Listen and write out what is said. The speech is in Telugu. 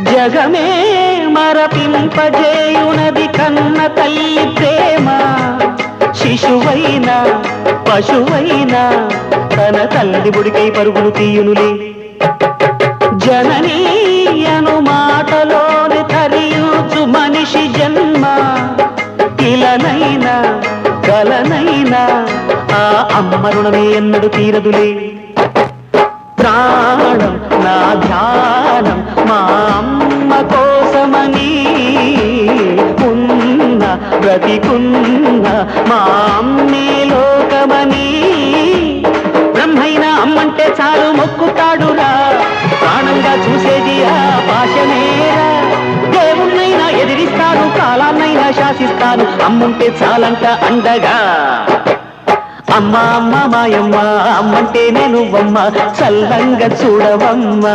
జగమే మరపింపజేయునది కన్న తల్లి ప్రేమ. శిశువైన పశువైన తన తల్లి బుడికై పరుగులు తీయునులే. జననీ అను మాటలోని తరియుచు మనిషి జన్మ. ఇలనైనా కలనైనా ఆ అమ్మ రుణమే ఎన్నడు తీరదులే. ప్రాణం నా ధ్యానం మా అమ్మ కోసమని ఉన్న బ్రతికున్న మా అమ్మే లోకమని. బ్రహ్మైనా అమ్మంటే చాలు మొక్కుతాడురా ప్రాణంగా చూసేది ఆ పాశమేరా. దేవుణ్ణైనా ఎదిరిస్తాను కాలాన్నైనా శాసిస్తాను అమ్ముంటే చాలంట అండగా. అమ్మ అమ్మ మాయమ్మ అమ్మంటే నేను అమ్మ చల్లంగా చూడవమ్మా.